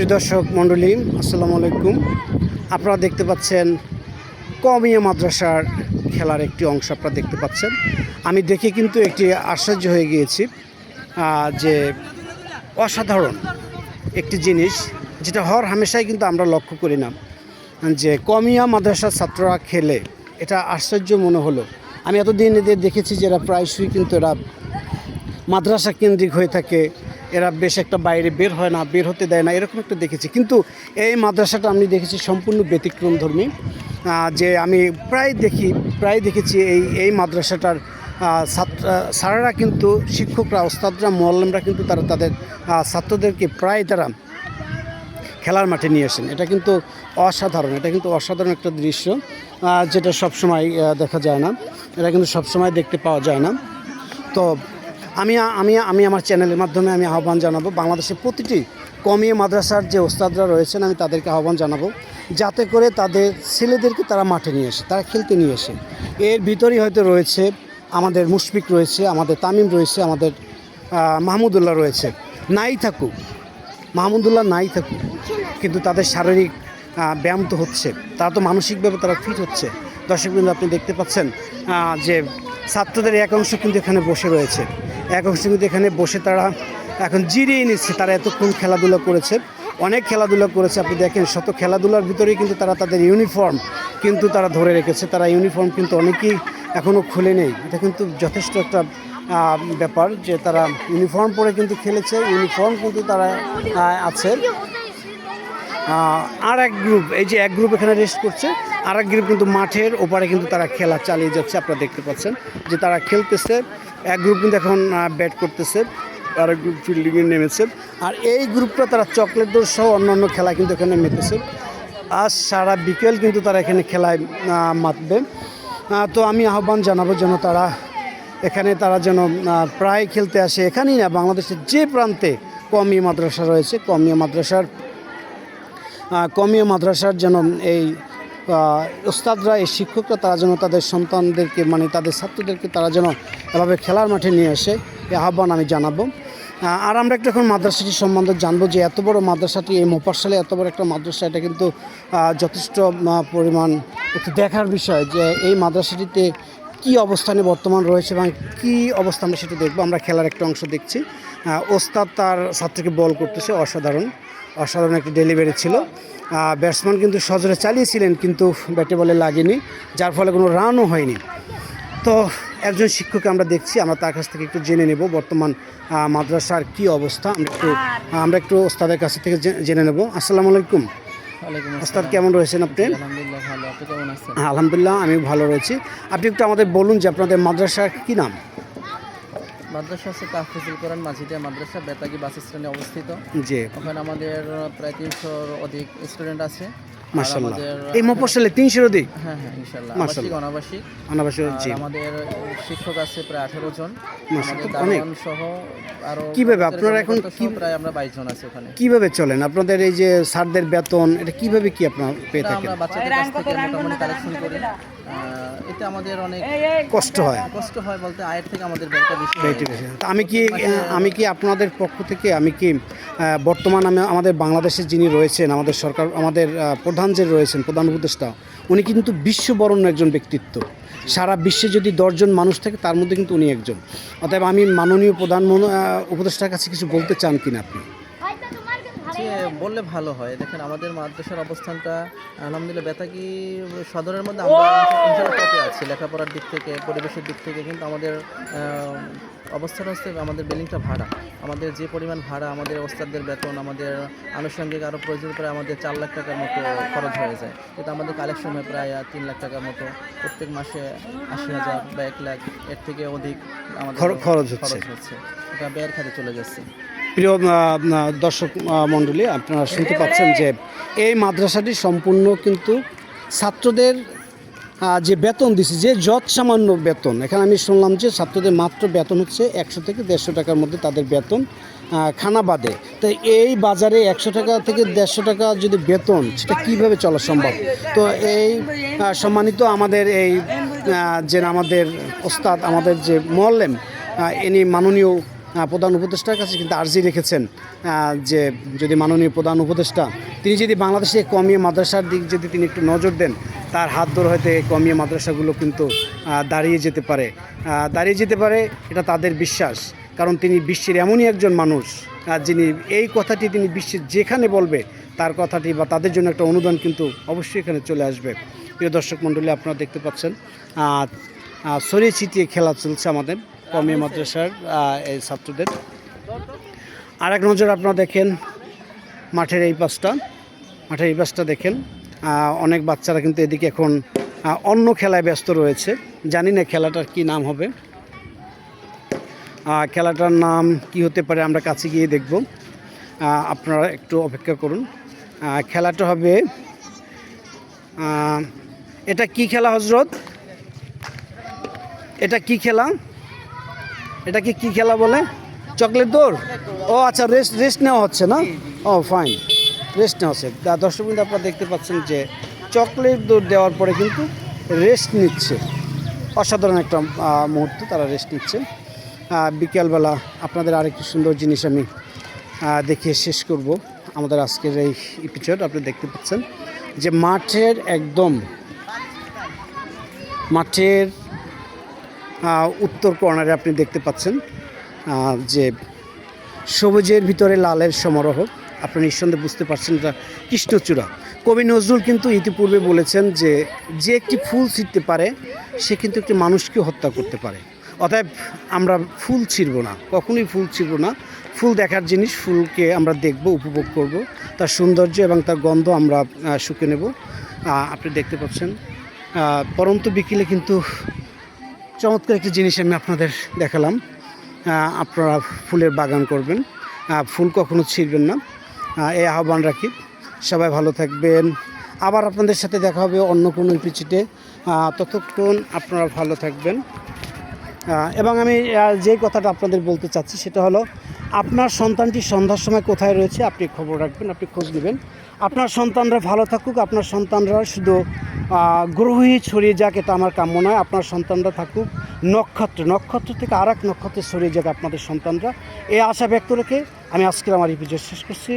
দর্শক মণ্ডলী, আসসালামু আলাইকুম। আপনারা দেখতে পাচ্ছেন কমিয়া মাদ্রাসার খেলার একটি অংশ আপনারা দেখতে পাচ্ছেন। আমি দেখে কিন্তু একটি আশ্চর্য হয়ে গিয়েছি যে অসাধারণ একটি জিনিস যেটা হর হামেশাই কিন্তু আমরা লক্ষ্য করি না, যে কমিয়া মাদ্রাসার ছাত্ররা খেলে এটা আশ্চর্য মনে হলো। আমি এতদিন এদের দেখেছি যে এরা প্রায়শই কিন্তু এরা মাদ্রাসা কেন্দ্রিক হয়ে থাকে এরা বেশ একটা বাইরে বের হয় না, বের হতে দেয় না, এরকম একটা দেখেছি। কিন্তু এই মাদ্রাসাটা আমি দেখেছি সম্পূর্ণ ব্যতিক্রম ধর্মী যে আমি প্রায় দেখি, প্রায় দেখেছি এই এই মাদ্রাসাটার ছাত্র, স্যারেরা কিন্তু, শিক্ষকরা, ওস্তাদরা, মোয়াল্লামরা কিন্তু তারা তাদের ছাত্রদেরকে প্রায় তারা খেলার মাঠে নিয়ে আসেন। এটা কিন্তু অসাধারণ, এটা কিন্তু অসাধারণ একটা দৃশ্য যেটা সবসময় দেখা যায় না। এটা কিন্তু সবসময় দেখতে পাওয়া যায় না। তো আমি আমি আমি আমার চ্যানেলের মাধ্যমে আমি আহ্বান জানাব, বাংলাদেশের প্রতিটি কমিয়ে মাদ্রাসার যে ওস্তাদরা রয়েছেন, আমি তাদেরকে আহ্বান জানাব যাতে করে তাদের ছেলেদেরকে তারা মাঠে নিয়ে আসে, তারা খেলতে নিয়ে আসে। এর ভিতরেই হয়তো রয়েছে আমাদের মুশফিক রয়েছে, আমাদের তামিম রয়েছে, আমাদের মাহমুদুল্লাহ রয়েছে। নাই থাকুক, মাহমুদুল্লাহ নাই থাকুক, কিন্তু তাদের শারীরিক ব্যায়াম তো হচ্ছে, তারা তো মানসিকভাবে তারা ফিট হচ্ছে। দর্শকবৃন্দ, আপনি দেখতে পাচ্ছেন যে ছাত্রদের এক অংশ কিন্তু এখানে বসে রয়েছে। এক শ্রেণীতে এখানে বসে তারা এখন জিরিয়ে নিচ্ছে, তারা এতক্ষণ খেলাধুলা করেছে। অনেক খেলাধুলা করেছে, আপনি দেখেন, শত খেলাধুলার ভিতরেই কিন্তু তারা তাদের ইউনিফর্ম কিন্তু তারা ধরে রেখেছে। তারা ইউনিফর্ম কিন্তু অনেকেই এখনও খুলে নেই। এটা কিন্তু যথেষ্ট একটা ব্যাপার যে তারা ইউনিফর্ম পরে কিন্তু খেলেছে ইউনিফর্ম কিন্তু তারা আছে। আর এক গ্রুপ এই যে এক গ্রুপ এখানে রেস্ট করছে, আর এক গ্রুপ কিন্তু মাঠের ওপারে কিন্তু তারা খেলা চালিয়ে যাচ্ছে, আপনারা দেখতে পাচ্ছেন যে তারা খেলতেছে। এক গ্রুপ কিন্তু এখন ব্যাট করতেছে, আর এক গ্রুপ ফিল্ডিংয়ে নেমেছে। আর এই গ্রুপটা তারা চকলেট দৌড় সহ অন্য অন্য খেলা কিন্তু এখানে মেতেছে। আজ সারা বিকেল কিন্তু তারা এখানে খেলায় মাতবে। তো আমি আহ্বান জানাব যেন তারা এখানে তারা যেন প্রায় খেলতে আসে। এখানেই না, বাংলাদেশের যে প্রান্তে কমিয়া মাদ্রাসা রয়েছে কমিয়া মাদ্রাসার কমিয়া মাদ্রাসার যেন এই ওস্তাদরা এই শিক্ষকরা, তারা যেন তাদের সন্তানদেরকে মানে তাদের ছাত্রদেরকে তারা যেন এভাবে খেলার মাঠে নিয়ে আসে এই আহ্বান আমি জানাব। আর আমরা একটা এখন মাদ্রাসাটি সম্বন্ধে জানব যে এত বড় মাদ্রাসাটি, এই মোপাসালে এত বড় একটা মাদ্রাসা, এটা কিন্তু যথেষ্ট পরিমাণ একটু দেখার বিষয় যে এই মাদ্রাসাটিতে কি অবস্থানে বর্তমান রয়েছে এবং কি অবস্থা আমরা সেটা দেখব। আমরা খেলার একটা অংশ দেখছি। ওস্তাদ তার ছাত্রকে বল করতেছে, অসাধারণ। অসাধারণ একটি ডেলিভারি ছিল। ব্যাটসম্যান কিন্তু সজরে চালিয়েছিলেন কিন্তু ব্যাটে বলে লাগেনি যার ফলে কোনো রানও হয়নি। তো একজন শিক্ষককে আমরা দেখছি আমরা তার কাছ থেকে একটু জেনে নেব বর্তমান মাদ্রাসার কি অবস্থা। আমরা একটু আমরা একটু ওস্তাদের কাছ থেকে জেনে নেব। আসসালামু আলাইকুম। ওস্তাদ কেমন রয়েছেন আপনি? আলহামদুলিল্লাহ আমি ভালো রয়েছি। আপনি একটু আমাদের বলুন যে আপনাদের মাদ্রাসার কি নাম? মাদ্রাসা হচ্ছে তাহফিজুল কোরআন মাঝিদিয়া মাদ্রাসা বেতাগি বাস স্ট্যান্ডে অবস্থিত। যে ওখানে আমাদের প্রায় তিনশোর অধিক স্টুডেন্ট আছে। এই অধিক? হ্যাঁ হ্যাঁ। আবাসিক অনাবাসিক। জি। আমাদের শিক্ষক আছে প্রায় আঠারো জন। মাশাআল্লাহ, অনেক। সহ আরও কীভাবে আপনারা এখন কি- প্রায় আমরা বাইশ জন আছি ওখানে। কীভাবে চলেন? আপনাদের এই যে স্যারদের বেতন এটা কীভাবে কি আপনারা পেয়ে থাকেন আমরা বাচ্চাদের কাছ থেকে মোটামুটি কালেকশন করি। আহ, এতে আমাদের অনেক কষ্ট হয়। কষ্ট হয় বলতে আয়ের থেকে আমাদের ব্যয়টা বেশি। ঠিক আমি কি আমি কি আপনাদের পক্ষ থেকে আমি কি বর্তমান আমি আমাদের বাংলাদেশের যিনি রয়েছেন আমাদের সরকার আমাদের প্রধান যে রয়েছেন প্রধান উপদেষ্টা উনি কিন্তু বিশ্ববরণ্য একজন ব্যক্তিত্ব। সারা বিশ্বে যদি দশজন মানুষ থাকে তার মধ্যে কিন্তু উনি একজন। অতএব আমি মাননীয় প্রধান উপদেষ্টার কাছে কিছু বলতে চান কিনা আপনি? বললে ভালো হয়। দেখেন আমাদের মাদ্রাসার অবস্থানটা আলহামদুলিল্লাহ বেতাকি সদরের মধ্যে আমরা টপে আছি লেখাপড়ার দিক থেকে পরিবেশের দিক থেকে কিন্তু আমাদের অবস্থান হচ্ছে আমাদের বিল্ডিংটা ভাড়া। আমাদের যে পরিমাণ ভাড়া আমাদের ওস্তাদদের বেতন আমাদের আনুষঙ্গিক আরও প্রয়োজন প্রায় আমাদের চার লাখ টাকার মতো খরচ হয়ে যায়। কিন্তু আমাদের কালেকশন হয় প্রায় তিন লাখ টাকার মতো। প্রত্যেক মাসে আশি হাজার বা এক লাখ এর থেকে অধিক আমাদের খরচ খরচ হচ্ছে। এটা ব্যয়ের খাতে চলে যাচ্ছে। প্রিয় দর্শক মণ্ডলী আপনারা শুনতে পাচ্ছেন যে এই মাদ্রাসাটি সম্পূর্ণ কিন্তু ছাত্রদের যে বেতন দিছে যে যৎ সামান্য বেতন এখানে আমি শুনলাম যে ছাত্রদের মাত্র বেতন হচ্ছে একশো থেকে দেড়শো টাকার মধ্যে তাদের বেতন খানা বাদে। তো এই বাজারে একশো টাকা থেকে দেড়শো টাকা যদি বেতন সেটা কীভাবে চলা সম্ভব? তো এই সম্মানিত আমাদের এই যে আমাদের ওস্তাদ আমাদের যে মোয়াল্লেম আহ, ইনি মাননীয় প্রধান উপদেষ্টার কাছে কিন্তু আর্জি রেখেছেন যে যদি মাননীয় প্রধান উপদেষ্টা, তিনি যদি বাংলাদেশে কমিয়ে মাদ্রাসার দিক যদি তিনি একটু নজর দেন, তার হাত ধরে হয়তো এই কমিয়ে মাদ্রাসাগুলো কিন্তু দাঁড়িয়ে যেতে পারে। দাঁড়িয়ে যেতে পারে, এটা তাদের বিশ্বাস। কারণ তিনি বিশ্বের এমনই একজন মানুষ যিনি এই কথাটি তিনি বিশ্বের যেখানে বলবে, তার কথাটি বা তাদের জন্য একটা অনুদান কিন্তু অবশ্যই এখানে চলে আসবে। প্রিয় দর্শক মণ্ডলী, আপনারা দেখতে পাচ্ছেন ছড়িয়ে ছিটিয়ে খেলা চলছে আমাদের। কমিয়ে মাদ্রাসার এই ছাত্রদের। আর এক নজর আপনারা দেখেন মাঠের এই পাশটা। মাঠের এই পাশটা দেখেন অনেক বাচ্চারা কিন্তু এদিকে এখন অন্য খেলায় ব্যস্ত রয়েছে। জানি না খেলাটার কি নাম হবে। খেলাটার নাম কি হতে পারে আমরা কাছে গিয়ে দেখব। আপনারা একটু অপেক্ষা করুন। খেলাটা হবে এটা কি খেলা হজরত এটা কি খেলা? এটাকে কি খেলা বলে? চকলেট দৌড়? ও আচ্ছা রেস্ট রেস্ট নেওয়া হচ্ছে না? ও ফাইন রেস্ট নেওয়া হচ্ছে। দর্শক বিন্দু আপনারা দেখতে পাচ্ছেন যে চকলেট দৌড় দেওয়ার পরে কিন্তু রেস্ট নিচ্ছে। অসাধারণ একটা মুহূর্ত তারা রেস্ট নিচ্ছে। বিকেলবেলা আপনাদের আরেকটি সুন্দর জিনিস আমি দেখিয়ে শেষ করব। আমাদের আজকের এই এপিসোড আপনি দেখতে পাচ্ছেন যে মাঠের একদম মাঠের উত্তর কর্নারে আপনি দেখতে পাচ্ছেন যে সবুজের ভিতরে লালের সমারোহ। আপনি নিঃসন্দেহে বুঝতে পারছেন এটা কৃষ্ণচূড়া। কবি নজরুল কিন্তু ইতিপূর্বে বলেছেন যে যে একটি ফুল ছিঁড়তে পারে, সে কিন্তু একটি মানুষকে হত্যা করতে পারে। অতএব আমরা ফুল ছিঁড়ব না, কখনোই ফুল ছিঁড়ব না। ফুল দেখার জিনিস, ফুলকে আমরা দেখব, উপভোগ করব। তার সৌন্দর্য এবং তার গন্ধ আমরা শুকে নেব। আপনি দেখতে পাচ্ছেন পরন্তু বিকেলে কিন্তু চমৎকার একটি জিনিস আমি আপনাদের দেখালাম। আপনারা ফুলের বাগান করবেন। ফুল কখনো ছিঁড়বেন না। এই আহ্বান রাখি। সবাই ভালো থাকবেন। আবার আপনাদের সাথে দেখা হবে অন্য কোনো পিচিটে ততক্ষণ আপনারা ভালো থাকবেন। এবং আমি যে কথাটা আপনাদের বলতে চাচ্ছি সেটা হলো, আপনার সন্তানটি সন্ধ্যার সময় কোথায় রয়েছে আপনি খবর রাখবেন, আপনি খোঁজ নেবেন। আপনার সন্তানরা ভালো থাকুক, আপনার সন্তানরা শুধু গ্রহে ছড়িয়ে যাক, এটা আমার কাম্য নয়, আপনার সন্তানরা থাকুক, নক্ষত্র নক্ষত্র থেকে আর এক নক্ষত্রে ছড়িয়ে যাক আপনাদের সন্তানরা। এই আশা ব্যক্ত রেখে আমি আজকের আমার এপিসোড শেষ করছি।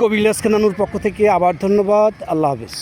কবিলাস কেনানুর পক্ষ থেকে আবার ধন্যবাদ, আল্লাহ হাফিজ।